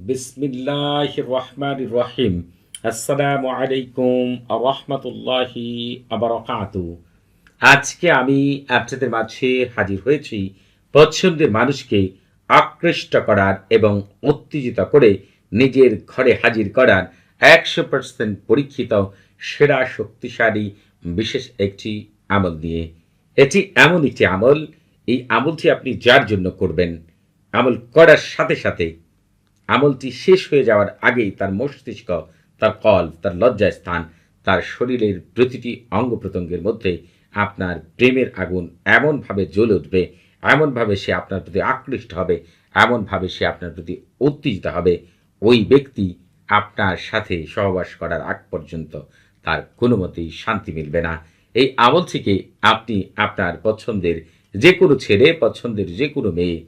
বিসমিল্লাহ রহমান রহিম আসসালামু আলাইকুম রহমতুল্লাহি আবরকাত আজকে আমি আপনাদের মাঝে হাজির হয়েছি পছন্দের মানুষকে আকৃষ্ট করার এবং উত্তেজিত করে নিজের ঘরে হাজির করার একশো পার্সেন্ট পরীক্ষিত, সেরা, শক্তিশালী, বিশেষ একটি আমল দিয়ে এটি এমন একটি আমল, এই আমলটি আপনি যার জন্য করবেন? আমল করার সাথে সাথে আমলটি শেষ হয়ে যাওয়ার আগেই তার মস্তিষ্ক, তার কল, তার লজ্জায় স্থান, তার শরীরের প্রতিটি অঙ্গ প্রত্যঙ্গের মধ্যে আপনার প্রেমের আগুন এমনভাবে জ্বলে উঠবে, এমনভাবে সে আপনার প্রতি আকৃষ্ট হবে, এমনভাবে সে আপনার প্রতি উত্তেজিত হবে। ওই ব্যক্তি আপনার সাথে সহবাস করার আগ পর্যন্ত তার কোনো মতেই শান্তি মিলবে না। এই আমল থেকে আপনি আপনার পছন্দের যে কোনো ছেলে, পছন্দের যে কোনো মেয়ে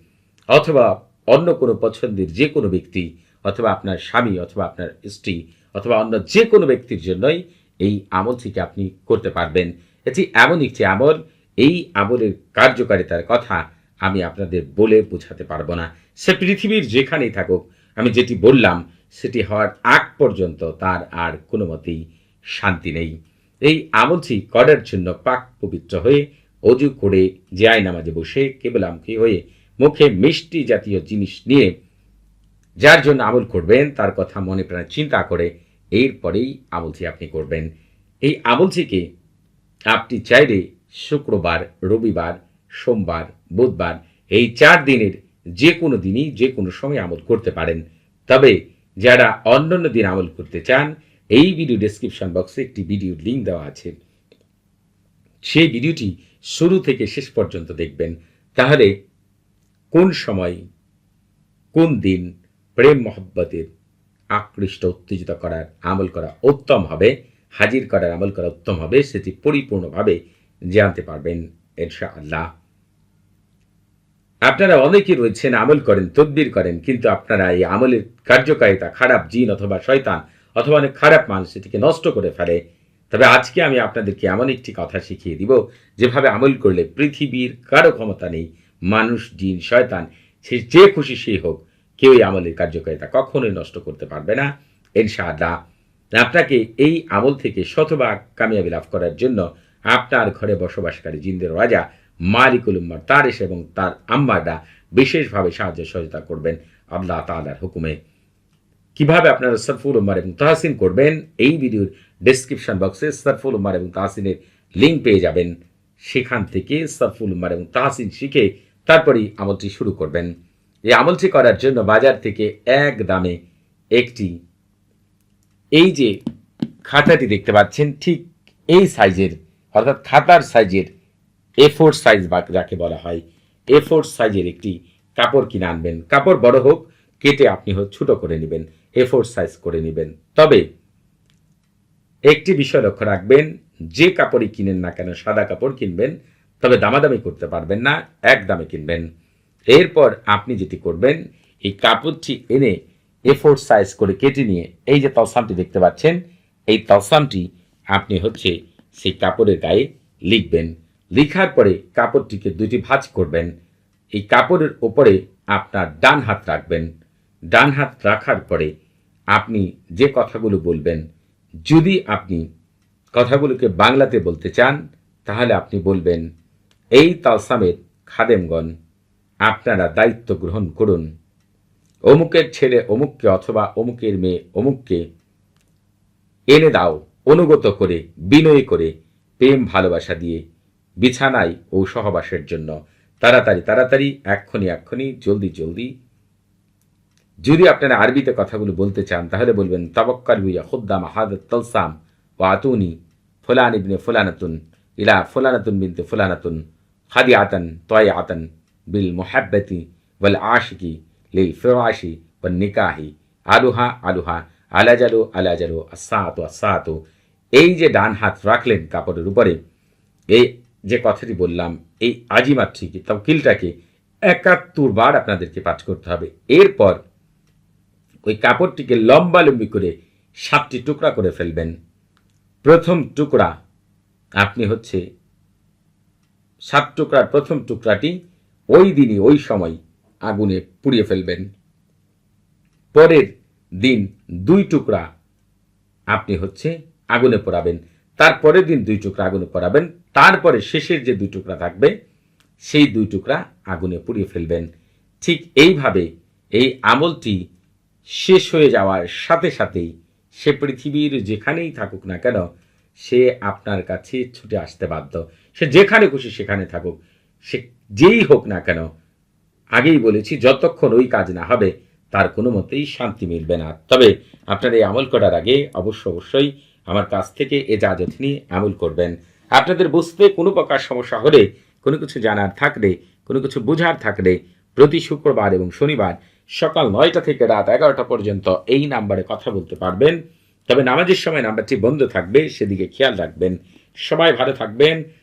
অথবা অন্য কোনো পছন্দের যে কোনো ব্যক্তি অথবা আপনার স্বামী অথবা আপনার স্ত্রী অথবা অন্য যে কোনো ব্যক্তির জন্যই এই আমল থেকে আপনি করতে পারবেন। এটি এমন একটি আমল, এই আমলের কার্যকারিতার কথা আমি আপনাদের বলে বোঝাতে পারব না। সে পৃথিবীর যেখানেই থাকুক, আমি যেটি বললাম, সেটি হওয়ার আগ পর্যন্ত তার আর কোনো মতেই শান্তি নেই। এই আমলটি করার জন্য পাক পবিত্র হয়ে অজু করে জায় নামাজে বসে কেবল কেবলামুখী হয়ে মুখে মিষ্টি জাতীয় জিনিস নিয়ে যার জন্য আমল করবেন, তার কথা মনে প্রাণে চিন্তা করে এরপরেই আমলটি আপনি করবেন। এই আমলটিকে আপনি চাইলে শুক্রবার, রবিবার, সোমবার, বুধবার এই চার দিনের যে কোনো দিনই যে কোনো সময় আমল করতে পারেন। তবে যারা অন্যান্য দিন আমল করতে চান, এই ভিডিও ডেসক্রিপশন বক্সে একটি ভিডিওর লিঙ্ক দেওয়া আছে। সেই ভিডিওটি শুরু থেকে শেষ পর্যন্ত দেখবেন। তাহলে কোন সময়, কোন দিন প্রেম মহব্বতের আকৃষ্ট, উত্তেজিত করার আমল করা উত্তম হবে, হাজির করার আমল করা উত্তম হবে, সেটি পরিপূর্ণভাবে জানতে পারবেন এরশা আল্লাহ আপনারা অনেকে রয়েছেন, আমল করেন, তদবির করেন, কিন্তু আপনারা এই আমলের কার্যকারিতা খারাপ জিন অথবা শয়তান অথবা অনেক খারাপ মানুষ এটিকে নষ্ট করে ফেলে। তবে আজকে আমি আপনাদেরকে এমন একটি কথা শিখিয়ে দিব, যেভাবে আমল করলে পৃথিবীর কারও ক্ষমতা নেই মানুষ, জিন, শয়তান, সে যে খুশি সেই হোক, কেউই আমলের কার্যকারিতা কখনোই নষ্ট করতে পারবে না। ইনশাআল্লাহ, আপনাকে এই আমল থেকে শতভাগ কামিয়াবি লাভ করার জন্য আপনার ঘরে বসবাসকারী জিন্দের রাজা মালিকুল উম্মার তারেশ এবং তার আম্মারা বিশেষভাবে সাহায্য সহযোগিতা করবেন আল্লাহ তালার হুকুমে। কীভাবে আপনারা সরফুল উম্মার এবং তাহসিন করবেন, এই ভিডিওর ডেসক্রিপশন বক্সে সরফুল উম্মার এবং তাহসিনের লিঙ্ক পেয়ে যাবেন। সেখান থেকে সরফুল উম্মার এবং তাহসিন শিখে তারপরেই আমলটি শুরু করবেন। এই আমলটি করার জন্য বাজার থেকে এক দামে একটি এই যে খাতাটি দেখতে পাচ্ছেন, ঠিক এই সাইজের, অর্থাৎ খাতার সাইজের এ ফোর সাইজ বা যাকে বলা হয় এ ফোর সাইজের একটি কাপড় কিনে আনবেন। কাপড় বড় হোক, কেটে আপনি হোক ছোট করে নেবেন এ ফোর সাইজ করে নেবেন। তবে একটি বিষয় লক্ষ্য রাখবেন, যে কাপড়ই কিনেন না কেন, সাদা কাপড় কিনবেন তবে দামাদামি করতে পারবেন না, এক দামে কিনবেন। এরপর আপনি যেটি করবেন, এই কাপড়টি এনে এ ফোর সাইজ করে কেটে নিয়ে, এই যে তলসামটি দেখতে পাচ্ছেন, এই তলসামটি আপনি হচ্ছে সেই কাপড়ের গায়ে লিখবেন। লিখার পরে কাপড়টিকে দুটি ভাঁজ করবেন। এই কাপড়ের ওপরে আপনার ডান হাত রাখবেন। ডান হাত রাখার পরে আপনি যে কথাগুলো বলবেন, যদি আপনি কথাগুলোকে বাংলাতে বলতে চান, তাহলে আপনি বলবেন এই তালসামের খাদেমগণ, আপনারা দায়িত্ব গ্রহণ করুন। অমুকের ছেলে অমুককে অথবা অমুকের মেয়ে অমুককে এনে দাও, অনুগত করে, বিনয় করে, প্রেম ভালোবাসা দিয়ে, বিছানায় ও সহবাসের জন্য। তাড়াতাড়ি তাড়াতাড়ি, এক্ষুনি এক্ষুনি, জলদি জলদি। যদি আপনারা আরবিতে কথাগুলো বলতে চান, তাহলে বলবেন তাবক্কাল হুইয়া খুদ্দাম হাদত তলসাম ও আতুনি ফুলান ফুলানাতুন ইলা ফুলানাতুন বিনতে ফুলানাতুন খাদি আতন তয় আতন বিল মোহাব্বতি ওয়াল আশিকি লিল ফিরাশি ওয়াল নিকাহি আলুহা আলুহা, আলাজালু আলাজালু, আসাতো আসাতো। এই যে ডান হাত রাখলেন কাপড়ের উপরে, এই যে কথাটি বললাম, এই আজিমাত্রিকে তকিলটাকে একাত্তর বার আপনাদেরকে পাঠ করতে হবে। এরপর ওই কাপড়টিকে লম্বালম্বি করে সাতটি টুকরা করে ফেলবেন। প্রথম টুকরা আপনি হচ্ছে সাত টুকরার প্রথম টুকরাটি ওই দিনই, ওই সময় আগুনে পুড়িয়ে ফেলবেন। পরের দিন দুই টুকরা আপনি হচ্ছে আগুনে পোড়াবেন। তারপরের দিন দুই টুকরা আগুনে পোড়াবেন। তারপরে শেষের যে দুই টুকরা থাকবে, সেই দুই টুকরা আগুনে পুড়িয়ে ফেলবেন। ঠিক এইভাবে এই আমলটি শেষ হয়ে যাওয়ার সাথে সাথেই সে পৃথিবীর যেখানেই থাকুক না কেন, সে আপনার কাছে ছুটে আসতে বাধ্য। সে যেখানে খুশি সেখানে থাকুক। সে যেই হোক না কেন, আগেই বলেছি, যতক্ষণ ওই কাজ না হবে, তার কোনো মতেই শান্তি মিলবে না। তবে আপনার এই আমল করার আগে অবশ্য অবশ্যই আমার কাছ থেকে এ এজাজত নিয়ে আমল করবেন। আপনাদের বুঝতে কোনো প্রকার সমস্যা হলে, কোনো কিছু জানার থাকলে, কোনো কিছু বোঝার থাকলে প্রতি শুক্রবার এবং শনিবার সকাল নয়টা থেকে রাত এগারোটা পর্যন্ত এই নাম্বারে কথা বলতে পারবেন। তবে নামাজের সময় নাম্বারটি বন্ধ থাকবে, সেদিকে খেয়াল রাখবেন। সবাই ভালো থাকবেন।